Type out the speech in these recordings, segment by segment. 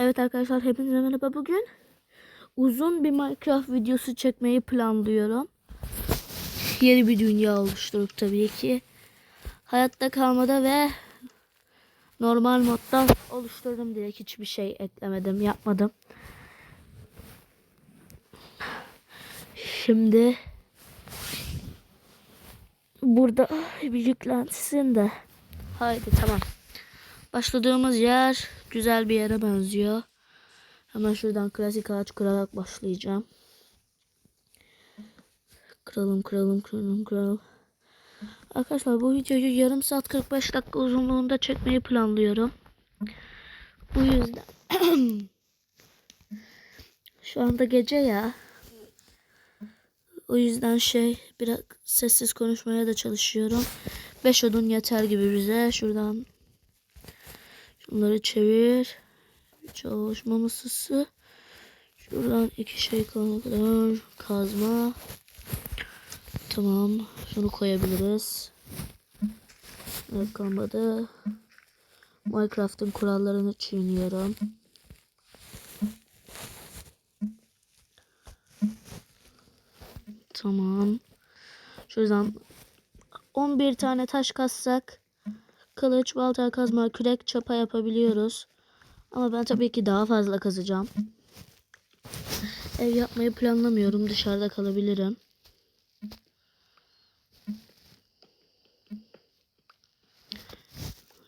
Evet arkadaşlar hepinize merhaba bugün. Uzun bir Minecraft videosu çekmeyi planlıyorum. Yeni bir dünya oluşturup tabii ki. Hayatta kalmada ve normal modda oluşturdum direkt hiçbir şey eklemedim yapmadım. Şimdi burada bir yüklensin de. Haydi tamam. Başladığımız yer güzel bir yere benziyor. Hemen şuradan klasik ağaç kırarak başlayacağım. Kıralım kıralım kıralım kıralım. Arkadaşlar bu videoyu yarım saat 45 dakika uzunluğunda çekmeyi planlıyorum. Bu yüzden şu anda gece ya. O yüzden şey biraz sessiz konuşmaya da çalışıyorum. 5 odun yeter gibi bize. Şuradan Bunları çevir. Çalışma masası. Şuradan iki şey kalana kadar kazma. Tamam. Şunu koyabiliriz. Ne kalmadı. Minecraft'ın kurallarını çiğniyorum. Tamam. Şuradan 11 tane taş kassak Kılıç, balta, kazma, kürek, çapa yapabiliyoruz. Ama ben tabii ki daha fazla kazacağım. Ev yapmayı planlamıyorum. Dışarıda kalabilirim.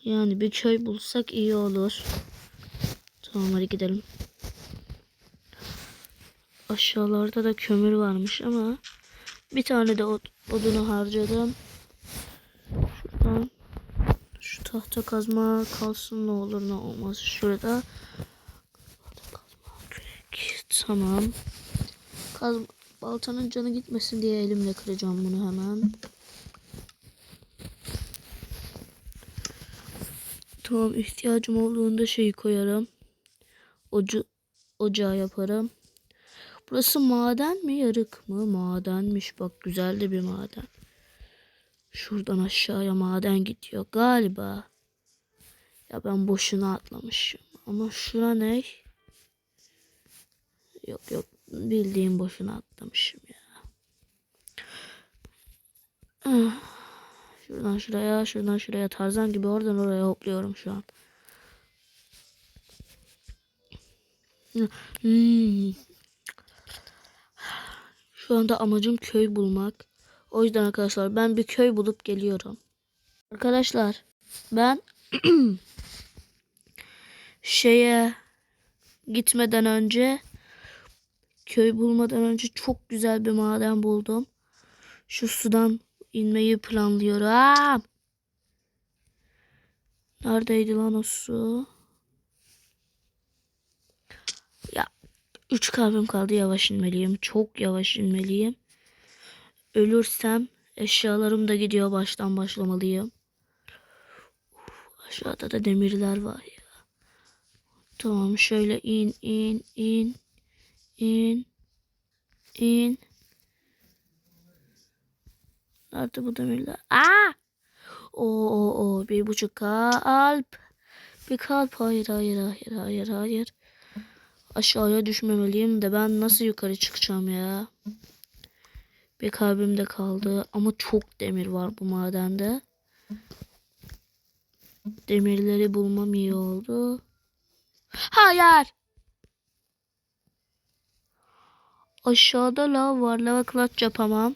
Yani bir köy bulsak iyi olur. Tamam hadi gidelim. Aşağılarda da kömür varmış ama bir tane de od odunu harcadım. Şuradan şu tahta kazma kalsın ne olur ne olmaz. Şurada tahta kazma kürek. Tamam. Kaz baltanın canı gitmesin diye elimle kıracağım bunu hemen. Tamam ihtiyacım olduğunda şeyi koyarım. Ocu ocağı yaparım. Burası maden mi yarık mı? Madenmiş bak güzel de bir maden. Şuradan aşağıya maden gidiyor galiba. Ya ben boşuna atlamışım. Ama şura ne? Yok yok bildiğim boşuna atlamışım ya. Ah, Şuradan şuraya, şuradan şuraya tarzan gibi oradan oraya hopluyorum şu an. Hmm. Şu anda amacım köy bulmak. O yüzden arkadaşlar ben bir köy bulup geliyorum. Arkadaşlar ben şeye gitmeden önce köy bulmadan önce çok güzel bir maden buldum. Şu sudan inmeyi planlıyorum. Neredeydi lan o su? Ya 3 kalbim kaldı yavaş inmeliyim. Çok yavaş inmeliyim. Ölürsem eşyalarım da gidiyor baştan başlamalıyım. Uf, aşağıda da demirler var ya. Tamam şöyle in in in in in. Nerede bu demirler? Aa! O o o bir buçuk kalp. Bir kalp hayır hayır hayır hayır hayır. Aşağıya düşmemeliyim de ben nasıl yukarı çıkacağım ya? Bir kalbimde kaldı ama çok demir var bu madende. Demirleri bulmam iyi oldu. Hayır. Aşağıda lav var. Lava clutch yapamam.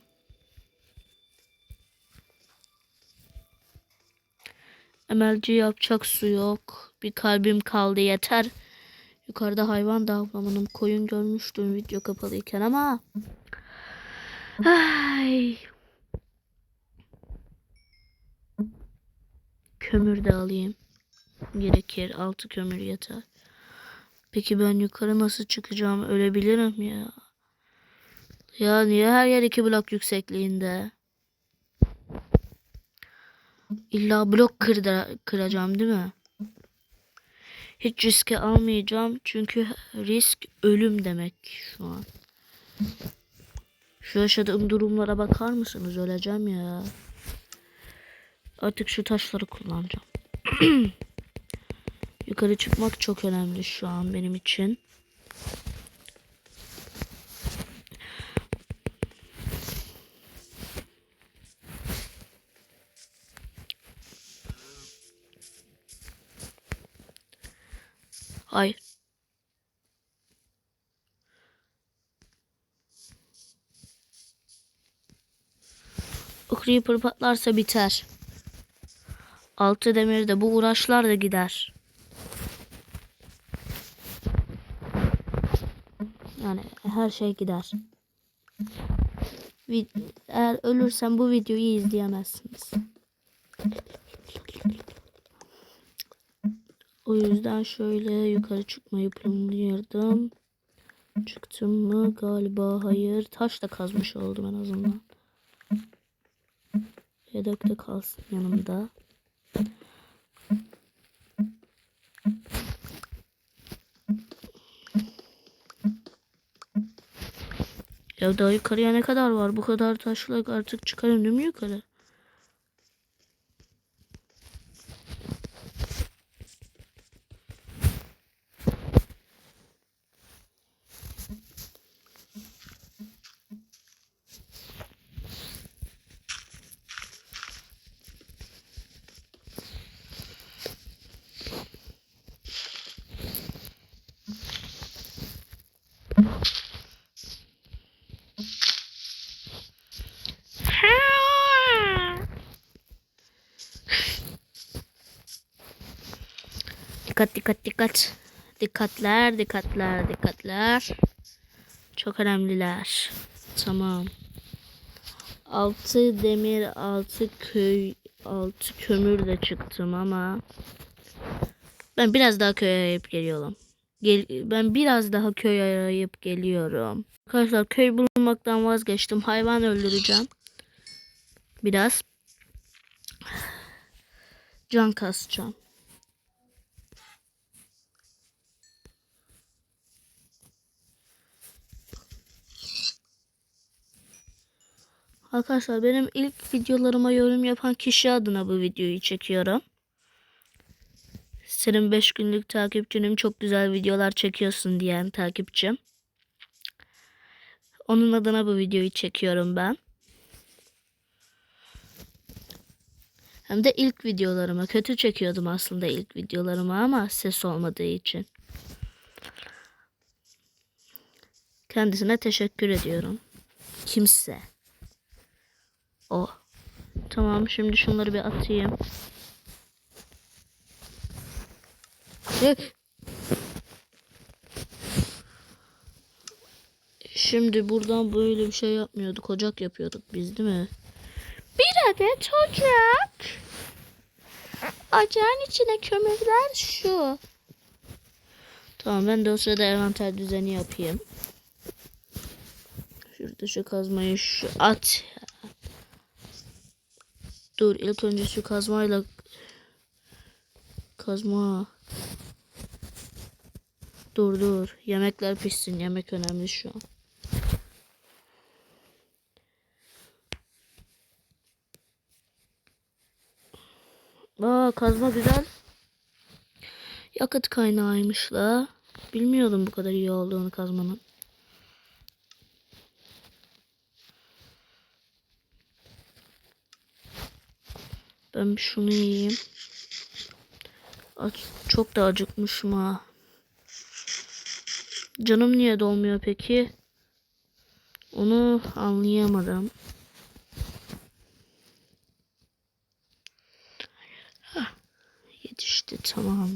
Emelci yapacak su yok. Bir kalbim kaldı yeter. Yukarıda hayvan da avlamanım. Koyun görmüştüm video kapalıyken ama. Ay. Kömür de alayım. Gerekir. Altı kömür yeter. Peki ben yukarı nasıl çıkacağım? Ölebilirim ya. Ya niye her yer iki blok yüksekliğinde? İlla blok kırda, kıracağım değil mi? Hiç riske almayacağım. Çünkü risk ölüm demek şu an. Şu yaşadığım durumlara bakar mısınız? Öleceğim ya. Artık şu taşları kullanacağım. Yukarı çıkmak çok önemli şu an benim için. Hayır. O creeper patlarsa biter. Altı demir de bu uğraşlar da gider. Yani her şey gider. Eğer ölürsem bu videoyu izleyemezsiniz. O yüzden şöyle yukarı çıkmayı planlıyordum. Çıktım mı? Galiba hayır. Taş da kazmış oldum en azından. Yedek de kalsın yanımda. Ya daha yukarıya ne kadar var? Bu kadar taşla artık değil mi yukarı? Dikkat dikkat dikkat. Dikkatler dikkatler dikkatler. Çok önemliler. Tamam. Altı demir, altı köy, altı kömür de çıktım ama ben biraz daha köy arayıp geliyorum. Gel, ben biraz daha köy arayıp geliyorum. Arkadaşlar köy bulmaktan vazgeçtim. Hayvan öldüreceğim. Biraz can kasacağım. Arkadaşlar benim ilk videolarıma yorum yapan kişi adına bu videoyu çekiyorum. Senin 5 günlük takipçinim çok güzel videolar çekiyorsun diyen takipçim. Onun adına bu videoyu çekiyorum ben. Hem de ilk videolarıma kötü çekiyordum aslında ilk videolarıma ama ses olmadığı için. Kendisine teşekkür ediyorum. Kimse. O. Tamam şimdi şunları bir atayım. Şimdi buradan böyle bir şey yapmıyorduk. Ocak yapıyorduk biz değil mi? Bir adet ocak. Ocağın içine kömürler şu. Tamam ben de o sırada envanter düzeni yapayım. Şurada şu kazmayı şu at. Dur ilk önce şu kazmayla kazma. Dur dur. Yemekler pişsin. Yemek önemli şu an. Aa kazma güzel. Yakıt kaynağıymış la. Bilmiyordum bu kadar iyi olduğunu kazmanın. Ben şunu yiyeyim. Çok da acıkmışım ha. Canım niye dolmuyor peki? Onu anlayamadım. Hah, yetişti tamam.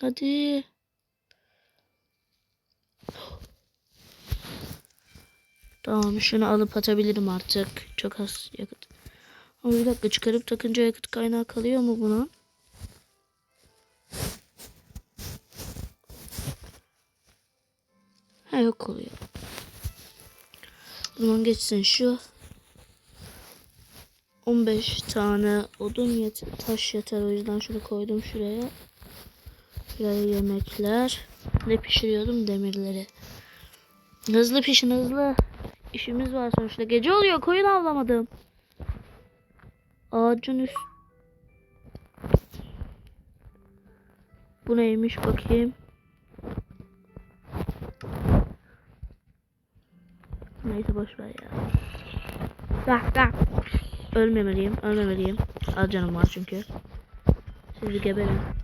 Hadi. Tamam şunu alıp atabilirim artık. Çok az yakıt. Ama bir dakika çıkarıp takınca yakıt kaynağı kalıyor mu buna? Ha yok oluyor. Zaman geçsin şu. 15 tane odun yeter, taş yeter o yüzden şunu koydum şuraya. Şuraya yemekler. Ne pişiriyordum? Demirleri. Hızlı pişin hızlı. İşimiz var sonuçta. Gece oluyor koyun avlamadım. Ağacın üst. Bu neymiş bakayım. Neyse boş ver ya. Gah gah. Ölmemeliyim, ölmemeliyim. Az canım var çünkü. Sizi geberin.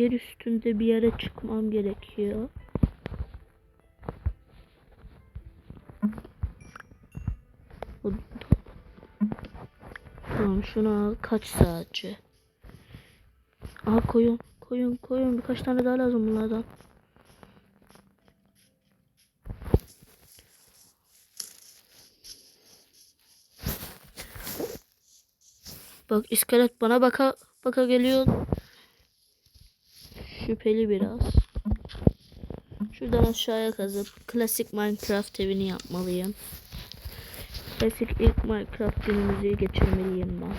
Yer üstünde bir yere çıkmam gerekiyor. Tamam şunu al. Kaç saatçi? Aha koyun. Koyun koyun. Birkaç tane daha lazım bunlardan. Bak iskelet bana baka baka geliyor. Şüpheli biraz. Şuradan aşağıya kazıp klasik Minecraft evini yapmalıyım. Klasik ilk Minecraft günümüzü geçirmeliyim ben.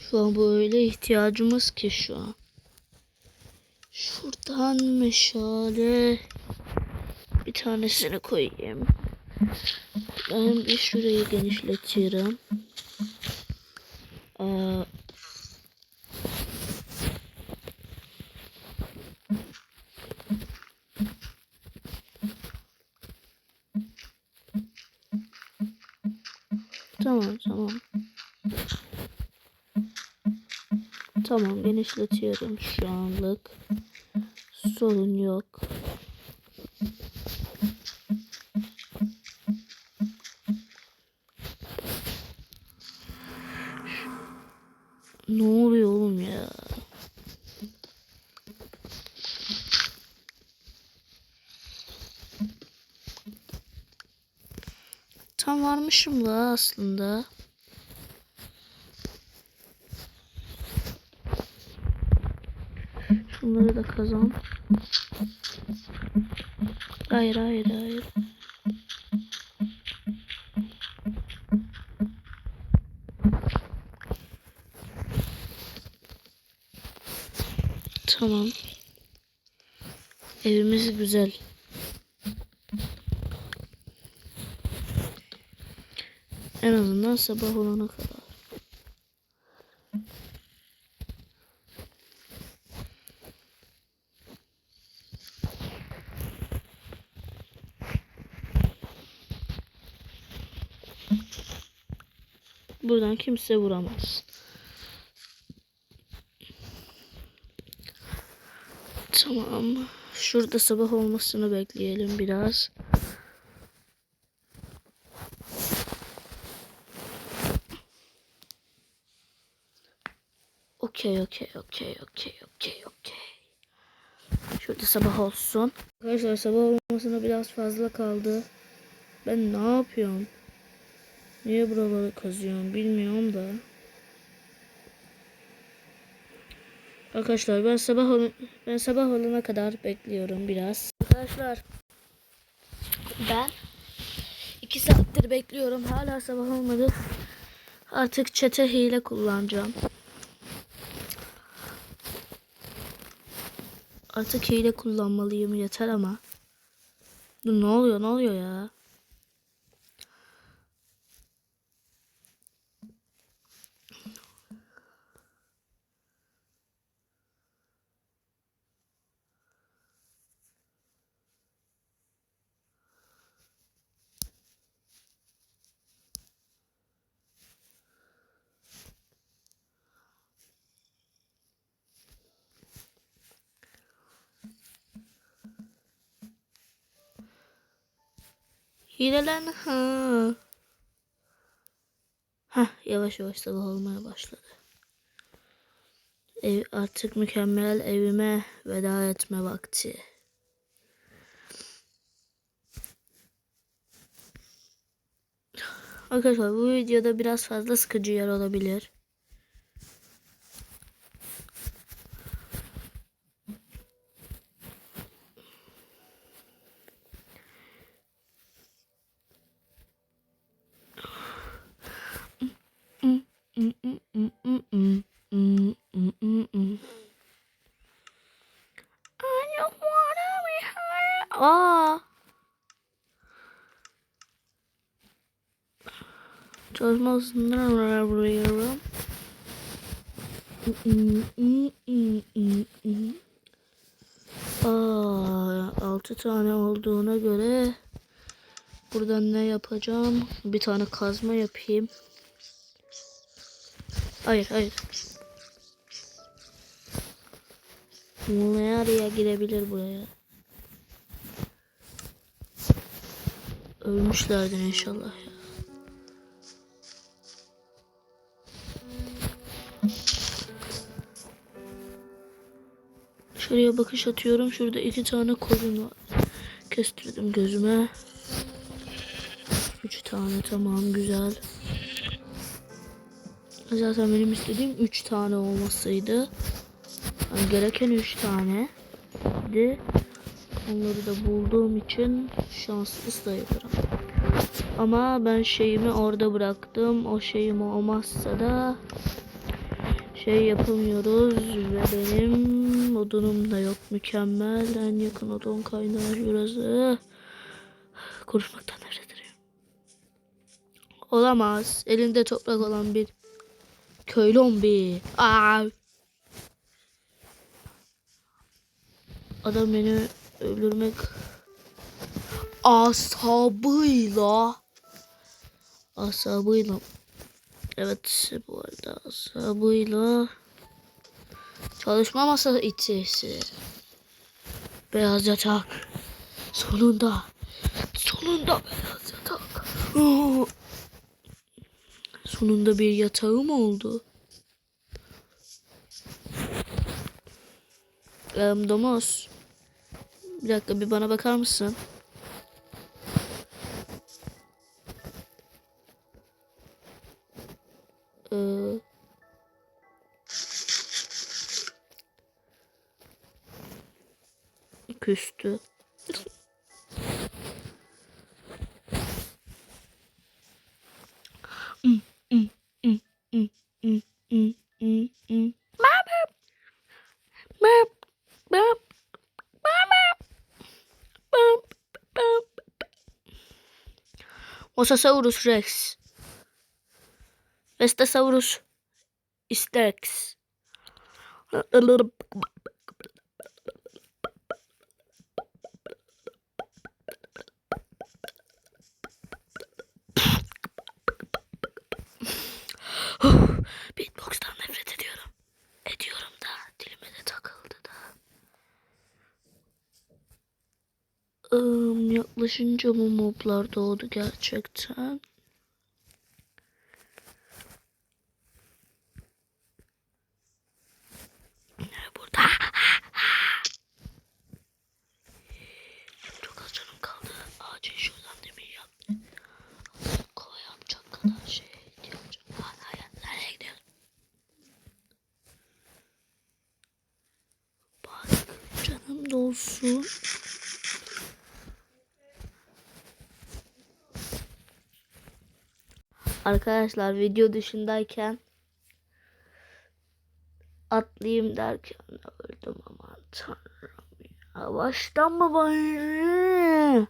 Şu an böyle ihtiyacımız ki şu an. Şuradan meşale bir tanesini koyayım. Ben bir şurayı genişletiyorum. Tamam tamam. Tamam genişletiyorum şu anlık. Sorun yok. Ne oluyor oğlum ya? Tam varmışım da aslında. Şunları da kazan. Hayır hayır hayır. Tamam. Evimiz güzel. En azından sabah olana kadar. Buradan kimse vuramaz. Tamam. Şurada sabah olmasını bekleyelim biraz. Okey okey okey okey okey okey. Şurada sabah olsun. Arkadaşlar sabah olmasına biraz fazla kaldı. Ben ne yapıyorum? Niye buraları kazıyorum bilmiyorum da. Arkadaşlar ben sabah ol ben sabah olana kadar bekliyorum biraz. Arkadaşlar ben iki saattir bekliyorum. Hala sabah olmadı. Artık çete hile kullanacağım. Artık hile kullanmalıyım yeter ama. Ne oluyor ne oluyor ya? Hilelen ha. Hah yavaş yavaş sabah olmaya başladı. Ev artık mükemmel evime veda etme vakti. Arkadaşlar bu videoda biraz fazla sıkıcı yer olabilir. Aa. Çalışma odasından buluyorum. Aa, altı tane olduğuna göre buradan ne yapacağım? Bir tane kazma yapayım. Hayır, hayır. Ne araya girebilir buraya? Ölmüşlerdir inşallah ya. Şuraya bakış atıyorum. Şurada iki tane koyun var. Kestirdim gözüme. Üç tane tamam güzel. Zaten benim istediğim üç tane olmasıydı. Yani gereken üç tane. De onları da bulduğum için şanslı sayılırım. Ama ben şeyimi orada bıraktım. O şeyim olmazsa da şey yapamıyoruz ve benim odunum da yok mükemmel. En yakın odun kaynağı şurası. Konuşmaktan nefret ederim. Olamaz. Elinde toprak olan bir köylü zombi. Aa. Adam beni öldürmek asabıyla asabıyla. Evet bu arada asabıyla çalışma masası itisi beyaz yatak sonunda sonunda beyaz yatak. Sonunda bir yatağım oldu. Em, Domuz bir dakika bir bana bakar mısın? Ee, küstü. Mosasaurus Rex. Vestasaurus Istex. Beatbox'tan nefret ediyorum. Ediyorum da dilime de takıldı da. Im, yaklaşınca bu moblar doğdu gerçekten. Burada. Çok az kaldı. Acil şuradan demir yap. Kova yapacak kadar şey canım dolsun. Arkadaşlar video dışındayken atlayayım derken öldüm aman tanrım ya. Baştan mı ben?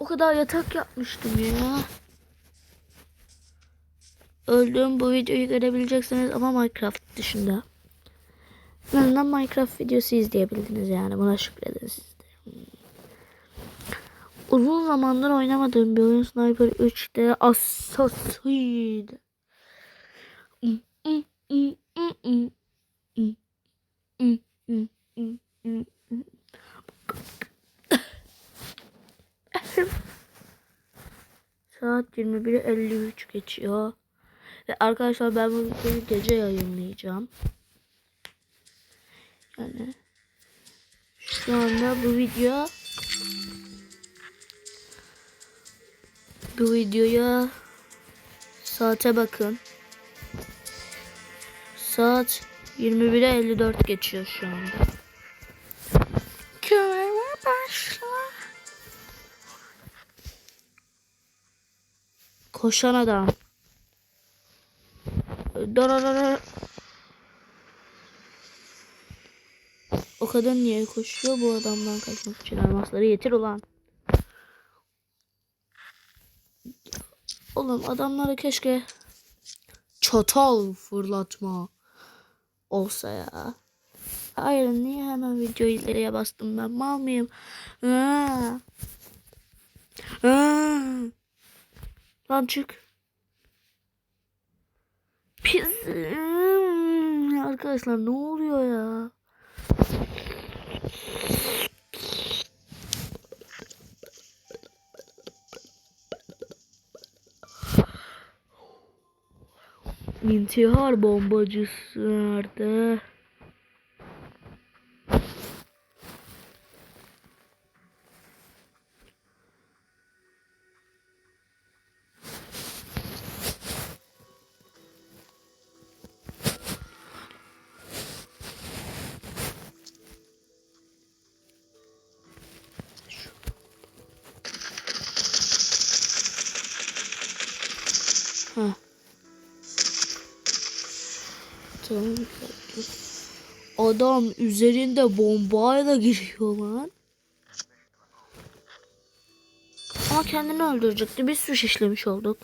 O kadar yatak yapmıştım ya. Öldüm bu videoyu görebileceksiniz ama Minecraft dışında. En azından Minecraft videosu izleyebildiniz yani buna şükredin siz de. Uzun zamandır oynamadığım bir oyun Sniper 3'te Assassin. Saat 21.53 geçiyor. Ve arkadaşlar ben bu videoyu gece yayınlayacağım. Yani şu anda bu video bu videoya saate bakın. Saat 21'e 54 geçiyor şu anda. Göreve başla. Koşan adam. Dararara. O kadın niye koşuyor bu adamdan kaçmak için? Elmasları getir ulan. Oğlum adamlara keşke çatal fırlatma olsa ya. Hayır niye hemen videoyu ileriye bastım ben mal mıyım? Lan çık. Pis. Arkadaşlar ne oluyor ya? İntihar bombacısı nerede? Adam üzerinde bombayla giriyor lan. Ama kendini öldürecekti. Biz suç işlemiş olduk.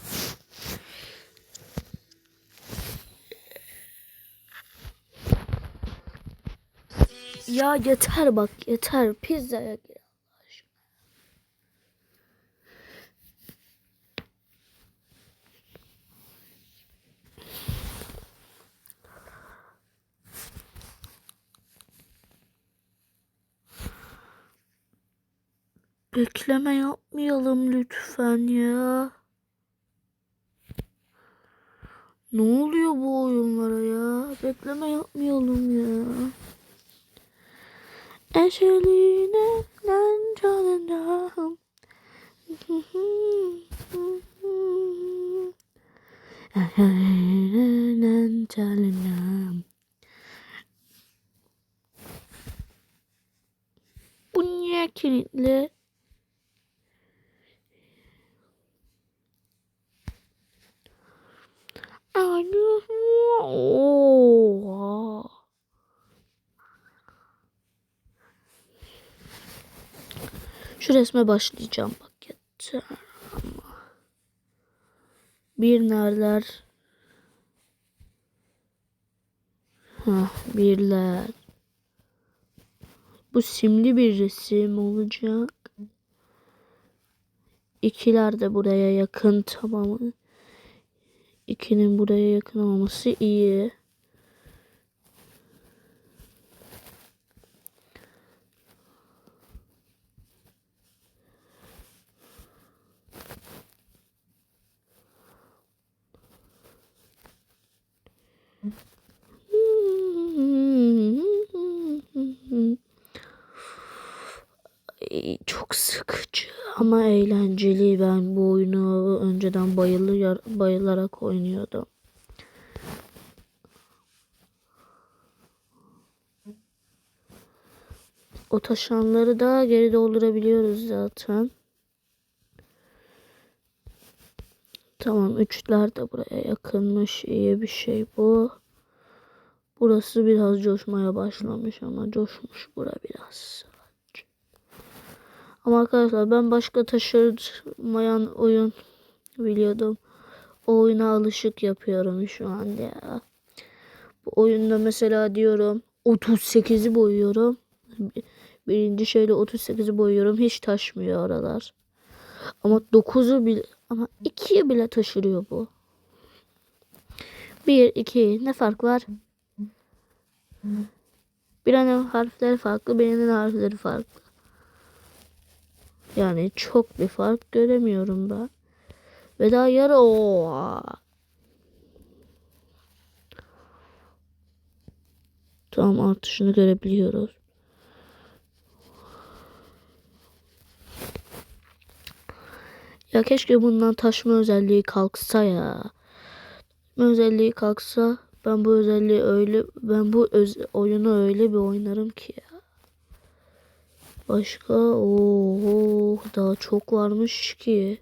Ya yeter bak yeter. Pizzaya Bekleme yapmayalım lütfen ya. Ne oluyor bu oyunlara ya? Bekleme yapmayalım ya. Eşeline lan canım. Bu niye kilitli? Oha. Şu resme başlayacağım bak yeter. Bir nereler? Hah birler. Bu simli bir resim olacak. İkiler de buraya yakın tamamı. İkinin buraya yakın olması iyi. Çok sıkıcı ama eğlenceli. Ben bu oyunu önceden bayılır, bayılarak oynuyordum. O taşanları da geri doldurabiliyoruz zaten. Tamam üçler de buraya yakınmış. İyi bir şey bu. Burası biraz coşmaya başlamış ama coşmuş bura biraz. Ama arkadaşlar ben başka taşırmayan oyun biliyordum. O oyuna alışık yapıyorum şu an ya. Bu oyunda mesela diyorum 38'i boyuyorum. Birinci şeyle 38'i boyuyorum. Hiç taşmıyor oralar. Ama 9'u bile ama 2'yi bile taşırıyor bu. 1 2 ne fark var? Birinin harfleri farklı, birinin harfleri farklı. Yani çok bir fark göremiyorum ben. Ve daha yarı o. Tamam artışını görebiliyoruz. Ya keşke bundan taşma özelliği kalksa ya. Özelliği kalksa ben bu özelliği öyle ben bu öz, oyunu öyle bir oynarım ki ya. Başka oho daha çok varmış ki.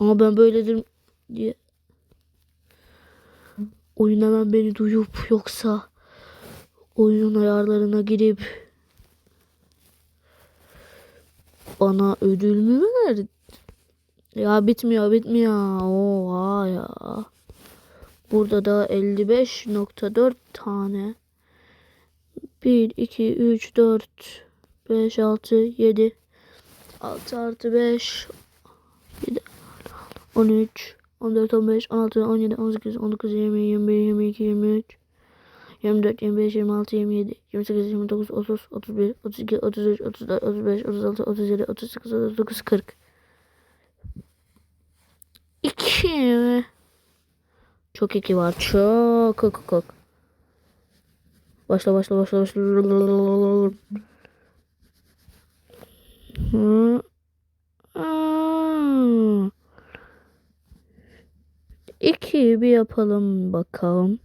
Ama ben böyledir diye oyun hemen beni duyup yoksa oyunun ayarlarına girip bana ödül mü verir? Ya bitmiyor bitmiyor. Oha ya. Burada da 55.4 tane. 1, 2, 3, 4, 5, 6, 7. 6 artı 5. 7, 13, 14, 15, 16, 17, 18, 19, 20, 21, 22, 23. 24, 25, 26, 27, 28, 29, 30, 31, 32, 33, 34, 35, 36, 37, 38, 39, 40. 2 mi? Çok iki var. Çok. Çok çok. Başla başla başla başla. Aa. İki bir yapalım bakalım.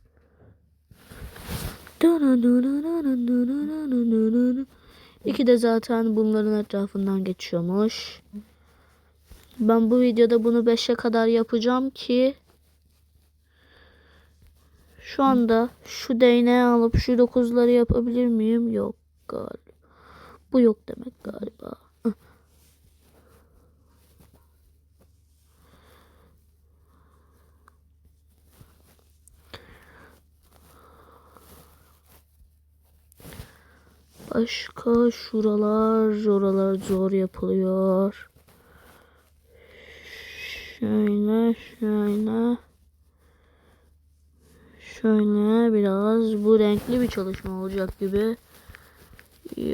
İki de zaten bunların etrafından geçiyormuş. Ben bu videoda bunu 5'e kadar yapacağım ki şu anda şu değneği alıp şu 9'ları yapabilir miyim? Yok galiba. Bu yok demek galiba. Başka şuralar, oralar zor yapılıyor. Şöyle, şöyle. Şöyle biraz bu renkli bir çalışma olacak gibi.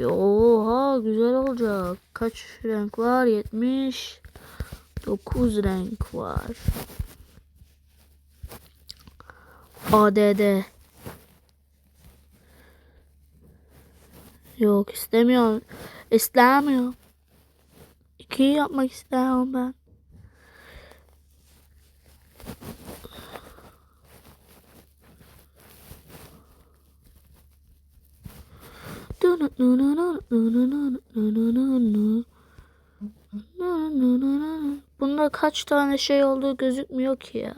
Oha güzel olacak. Kaç renk var? 70. 9 renk var. ADD. Yok istemiyorum. İstemiyorum. İkiyi yapmak istiyorum ben. Bunda kaç tane şey olduğu gözükmüyor ki ya.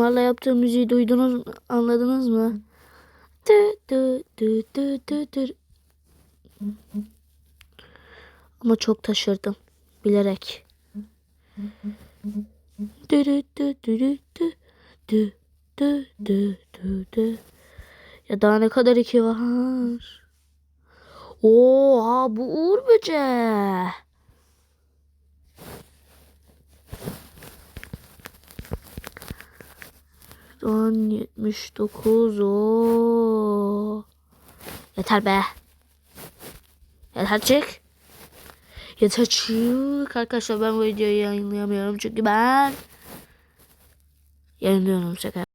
Bunlarla yaptığım müziği duydunuz? Anladınız mı? Dü dü dü dü dü dü. Ama çok taşırdım. Bilerek. Dü dü dü dü dü dü dü dü dü dü. Ya daha ne kadar iki var? Oha bu uğur böceği. Son 79 o. Yeter be. Yeter çık. Yeter çık. Arkadaşlar ben bu videoyu yayınlayamıyorum çünkü ben yayınlıyorum şaka.